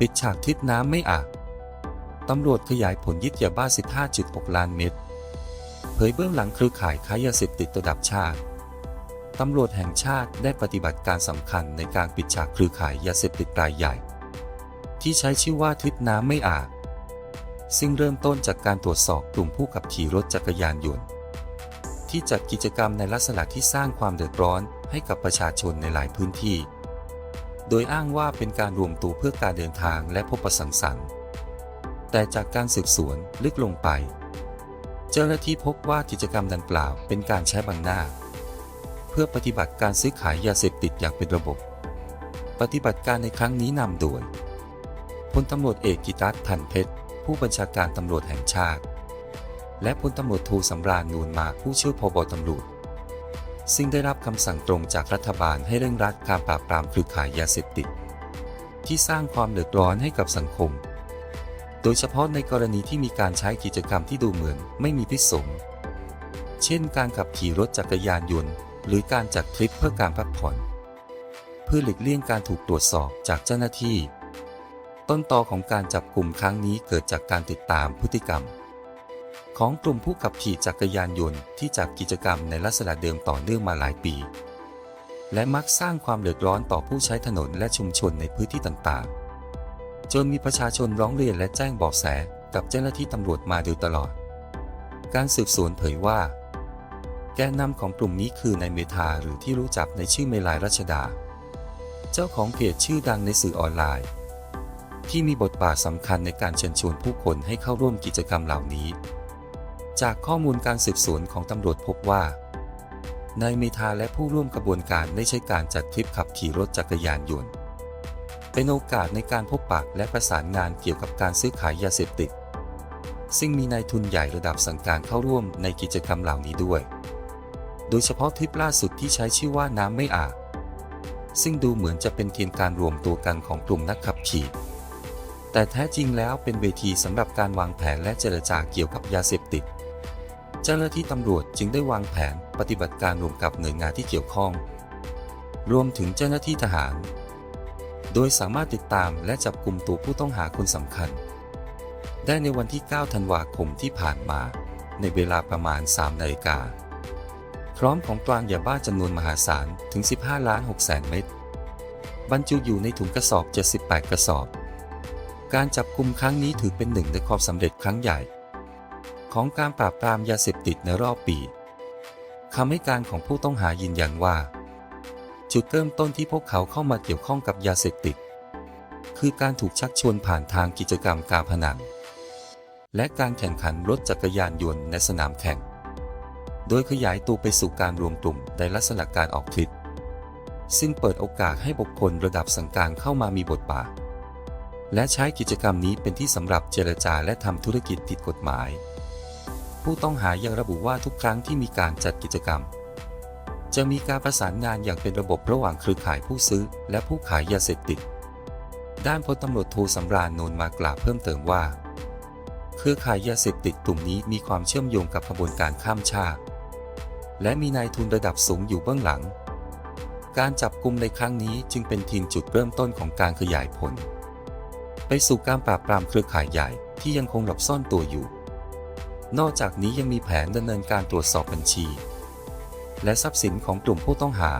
ปิดฉากทริปน้ำไม่อาบตำรวจขยายผลยึดยาบ้า 15.6 ล้านเม็ด เผยเบื้องหลังเครือข่ายค้ายาเสพติดระดับชาติ ตำรวจแห่งชาติได้ปฏิบัติการสำคัญในการปิดฉากเครือข่ายยาเสพติดรายใหญ่ ที่ใช้ชื่อว่าทริปน้ำไม่อาบซึ่งเริ่มต้นจากการตรวจสอบกลุ่มผู้ขับขี่รถจักรยานยนต์ ที่จัดกิจกรรมในลักษณะที่สร้างความเดือดร้อนให้กับประชาชนในหลายพื้นที่ โดยอ้างว่าเป็นการรวมตัวเพื่อการเดินทางและพบประสังสรรค์ แต่จากการสืบสวนลึกลงไป เจ้าหน้าที่พบว่ากิจกรรมดังกล่าวเป็นการใช้บังหน้า เพื่อปฏิบัติการซื้อขายยาเสพติดอย่างเป็นระบบ ปฏิบัติการในครั้งนี้นำโดยพลตำรวจเอกกิตัสทันเพชร ผู้บัญชาการตำรวจแห่งชาติ และพลตำรวจโทสำราญนูนมาผู้ช่วยพบตำรวจ ซึ่งได้รับคำสั่งตรงจากรัฐบาลให้เร่งรัดการปราบปรามเครือข่ายยาเสพติด ที่สร้างความเดือดร้อนให้กับสังคม โดยเฉพาะในกรณีที่มีการใช้กิจกรรมที่ดูเหมือนไม่มีพิษสงเช่น การขับขี่รถจักรยานยนต์ หรือการจัดทริปเพื่อการพักผ่อน เพื่อหลีกเลี่ยงการถูกตรวจสอบจากเจ้าหน้าที่ ต้นตอของการจับกลุ่มครั้งนี้เกิดจากการติดตามพฤติกรรม ของกลุ่มผู้ขับขี่จักรยานยนต์ที่จัดกิจกรรมในลักษณะเดิมต่อเนื่องมาหลายปี และมักสร้างความเดือดร้อนต่อผู้ใช้ถนนและชุมชนในพื้นที่ต่างๆ จนมีประชาชนร้องเรียนและแจ้งเบาะแสกับเจ้าหน้าที่ตำรวจมาโดยตลอด การสืบสวนเผยว่า แกนนำของกลุ่มนี้คือนายเมธาหรือที่รู้จักในชื่อเมลายรัชดา เจ้าของเพจชื่อดังในสื่อออนไลน์ ที่มีบทบาทสำคัญในการเชิญชวนผู้คนให้เข้าร่วมกิจกรรมเหล่านี้ จากข้อมูลการสืบสวนของตำรวจพบว่านายเมธาและผู้ร่วมกระบวนการได้ใช้การจัดทริปขับขี่รถจักรยานยนต์ เป็นโอกาสในการพบปะและประสานงานเกี่ยวกับการซื้อขายยาเสพติด ซึ่งมีนายทุนใหญ่ระดับสังการเข้าร่วมในกิจกรรมเหล่านี้ด้วย โดยเฉพาะทริปล่าสุดที่ใช้ชื่อว่าน้ำไม่อาบซึ่งดูเหมือนจะเป็นเพียงการรวมตัวกันของกลุ่มนักขับขี่ แต่แท้จริงแล้วเป็นเวทีสำหรับการวางแผนและเจรจาเกี่ยวกับยาเสพติด เจ้าหน้าที่ตำรวจจึงได้วางแผนปฏิบัติการรวมกับหน่วยงานที่เกี่ยวข้อง รวมถึงเจ้าหน้าที่ทหาร โดยสามารถติดตามและจับกลุ่มตัวผู้ต้องหาคนสำคัญ ได้ในวันที่ 9 ธันวาคมที่ผ่านมา ในเวลาประมาณ 3 นาฬิกา พร้อมของกลางยาบ้าจำนวนมหาศาลถึง 15 ล้าน6แสนเม็ด บรรจุอยู่ในถุงกระสอบ 78 กระสอบ การจับกลุ่มครั้งนี้ถือเป็นหนึ่งในความสำเร็จครั้งใหญ่ ของการปราบปรามยาเสพติดในรอบปีคำให้การของผู้ต้องหายืนยันว่า จุดเริ่มต้นที่พวกเขาเข้ามาเกี่ยวข้องกับยาเสพติด คือการถูกชักชวนผ่านทางกิจกรรมการพนันและการแข่งขันรถจักรยานยนต์ในสนามแข่ง โดยขยายตัวไปสู่การรวมกลุ่มในลักษณะการออกทริปซึ่งเปิดโอกาสให้บุคคลระดับสังการเข้ามามีบทบาท และใช้กิจกรรมนี้เป็นที่สำหรับเจรจาและทำธุรกิจติดกฎหมาย ผู้ต้องหายังระบุว่าทุกครั้งที่มีการจัดกิจกรรม จะมีการประสานงานอย่างเป็นระบบระหว่างเครือข่ายผู้ซื้อ และผู้ขายยาเสพติด ด้านพลตำรวจโทสำราญนนมากล่าวเพิ่มเติมว่า เครือข่ายยาเสพติดกลุ่มนี้มีความเชื่อมโยงกับขบวนการข้ามชาติ และมีนายทุนระดับสูงอยู่เบื้องหลัง การจับกลุ่มในครั้งนี้จึงเป็นทีมจุดเริ่มต้นของการขยายผล ไปสู่การปราบปรามเครือข่ายใหญ่ที่ยังคงหลบซ่อนตัวอยู่ นอกจากนี้ยังมีแผนดำเนินการตรวจสอบบัญชี และทรัพย์สินของกลุ่มผู้ต้องหา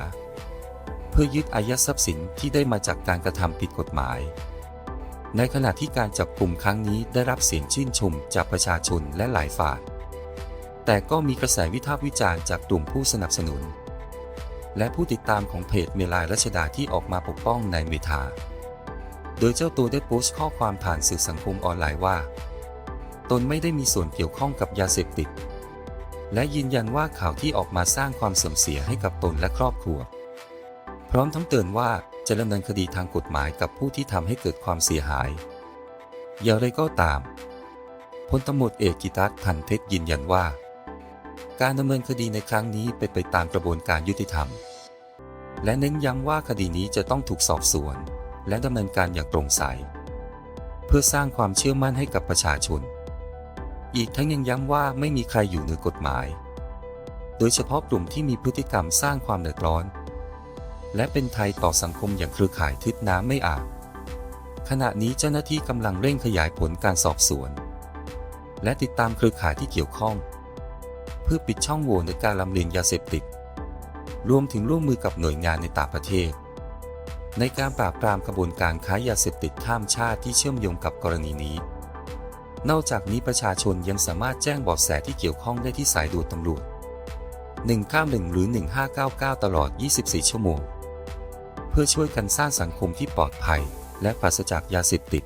เพื่อยึดอายัดทรัพย์สินที่ได้มาจากการกระทำผิดกฎหมาย ในขณะที่การจับกลุ่มครั้งนี้ได้รับเสียงชื่นชมจากประชาชนและหลายฝ่าย แต่ก็มีกระแสวิพากษ์วิจารณ์จากกลุ่มผู้สนับสนุน และผู้ติดตามของเพจเมลายรัชดาที่ออกมาปกป้องนายเมธาโดยเจ้าตัวได้โพสต์ข้อความผ่านสื่อสังคมออนไลน์ว่า ตนไม่ได้มีส่วนเกี่ยวข้องกับยาเสพติด และยืนยันว่าข่าวที่ออกมาสร้างความเสื่อมเสียให้กับตนและครอบครัว พร้อมทั้งเตือนว่าจะดำเนินคดีทางกฎหมายกับผู้ที่ทำให้เกิดความเสียหาย อย่างไรก็ตามพลตำรวจเอกกิตัสพันเพชรยืนยันว่า การดำเนินคดีในครั้งนี้เป็นไปตามกระบวนการยุติธรรม และเน้นย้ำว่าคดีนี้จะต้องถูกสอบสวน และดำเนินการอย่างโปร่งใส เพื่อสร้างความเชื่อมั่นให้กับประชาชน อีกทั้งยังย้ำว่าไม่มีใครอยู่เหนือกฎหมาย โดยเฉพาะกลุ่มที่มีพฤติกรรมสร้างความเดือดร้อน และเป็นภัยต่อสังคมอย่างเครือข่ายทิศน้ำไม่อาบขขณะนี้เจ้าหน้าที่กำลังเร่งขยายผลการสอบสวน และติดตามเครือข่ายที่เกี่ยวข้อง เพื่อปิดช่องโหว่ในการลำเลียงยาเสพติด รวมถึงร่วมมือกับหน่วยงานในต่างประเทศ ในการปราบปรามกระบวนการค้ายาเสพติดข้ามชาติที่เชื่อมโยงกับกรณีนี้ นอกจากนี้ประชาชนยังสามารถแจ้งเบาะแสที่เกี่ยวข้องได้ที่สายด่วนตำรวจ 191 หรือ 1599 ตลอด 24 ชั่วโมง เพื่อช่วยกันสร้างสังคมที่ปลอดภัย และปราศจากยาเสพติด